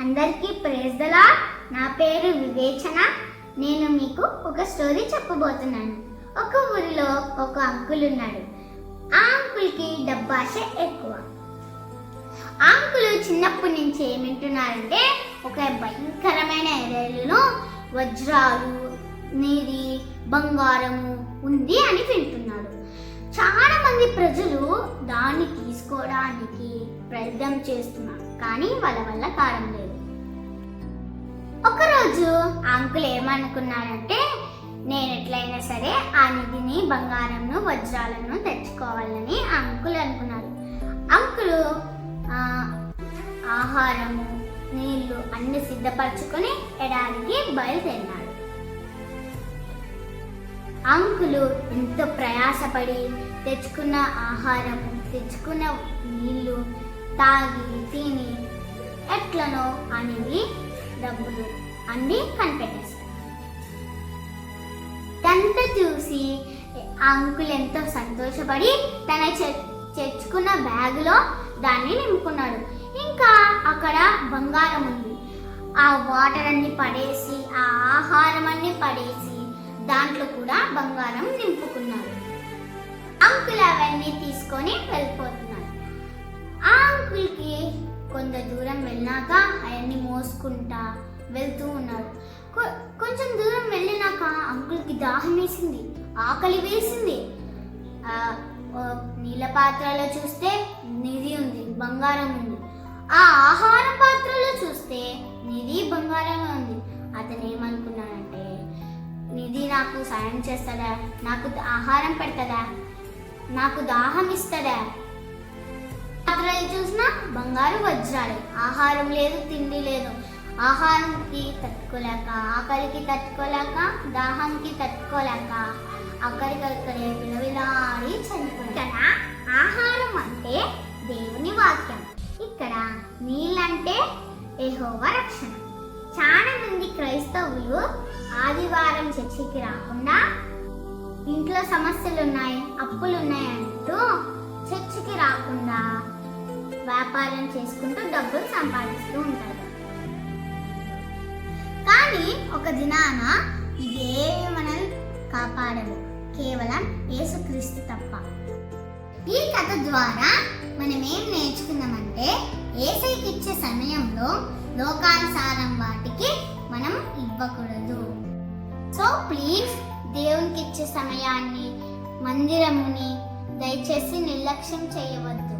అందరికీ ప్రేజ్దలా నా పేరు వివేచన. నేను మీకు ఒక స్టోరీ చెప్పబోతున్నాను. ఒక ఊరిలో ఒక అంకుల్ ఉన్నాడు ఆ అంకుల్కి డబ్బాష ఎక్కువ. ఆ అంకుల్ చిన్నప్పటి నుంచి ఏమింటున్నారంటే ఒక భయంకరమైన ఎరైలులో వజ్రాలు నీది బంగారము ఉంది అని వింటున్నాడు. చాలా మంది ప్రజలు దాన్ని తీసుకోవడానికి ప్రయత్నం చేస్తున్నారు కానీ వాళ్ళ వల్ల కారం లేదు. ఒకరోజు అంకుల్ ఏమనుకున్నారంటే నేను ఎట్లయినా సరే ఆ నిధిని బంగారంను వజ్రాలను తెచ్చుకోవాలని అంకుల్ అనుకున్నారు. అంకులు ఆహారము నీళ్ళు అన్ని సిద్ధపరచుకొని ఎడారికి బయలుదేరినారు అంకులు ఎంతో ప్రయాసపడి తెచ్చుకున్న ఆహారం తెచ్చుకున్న నీళ్ళు తాగి తిని ఎట్లనో అనేది డబ్బులు అన్నీ కనిపెట్టేస్తాడు తంత చూసి ఆ అంకుల్ ఎంతో సంతోషపడి తన తెచ్చుకున్న బ్యాగులో దాన్ని నింపుకున్నాడు. ఇంకా అక్కడ బంగారం ఉంది. ఆ వాటర్ అన్ని పడేసి ఆ ఆహారం అన్ని పడేసి దాంట్లో కూడా బంగారం నింపుకున్నాడు. అంకుల్ అవన్నీ తీసుకొని వెళ్ళిపోతున్నాడు. ఆ అంకుల్కి కొంత దూరం వెళ్ళినాక అవన్నీ మోసుకుంటా వెళ్తూ ఉన్నాడు. కొ- కొంచెం దూరం వెళ్ళినాక అంకుల్కి దాహం వేసింది ఆకలి వేసింది. నీళ్ళ పాత్రలో చూస్తే నిధి ఉంది బంగారం ఉంది. ఆ ఆహార పాత్రలో సాయం చేస్తుందా? నాకు ఆహారం పెడతదా? నాకు దాహం ఇస్తుందా? పాత్రలు చూసినా బంగారు వజ్రాలు. ఆహారం లేదు తిండి లేదు. ఆహారంకి తట్టుకోలేక ఆకలికి తట్టుకోలేక దాహంకి తట్టుకోలేక అక్కడికక్కడే విలవిలాడి చనిపోయాడు ఆహారం అంటే దేవుని వాక్యం. ఇక్కడ నీళ్ళంటే ఏహోవ రక్షణ. చాలా మంది క్రైస్తవులు ఆదివారం చర్చికి రాకుండా ఇంట్లో సమస్యలు ఉన్నాయి అప్పులు ఉన్నాయి అంటూ చర్చికి రాకుండా వ్యాపారం చేసుకుంటూ డబ్బులు సంపాదిస్తూ ఉంటారు. కానీ ఒక దినాన ఇవేవి మనల్ని కాపాడవు కేవలం యేసుక్రీస్తు తప్ప. ఈ కథ ద్వారా మనం ఏం నేర్చుకున్నామంటే ఏసైకిచ్చే సమయంలో లోకానుసారం వాటికి మనం ఇవ్వకూడదు. సో ప్లీజ్ దేవునికి ఇచ్చే సమయాన్ని మందిరముని దయచేసి నిర్లక్ష్యం చేయవద్దు.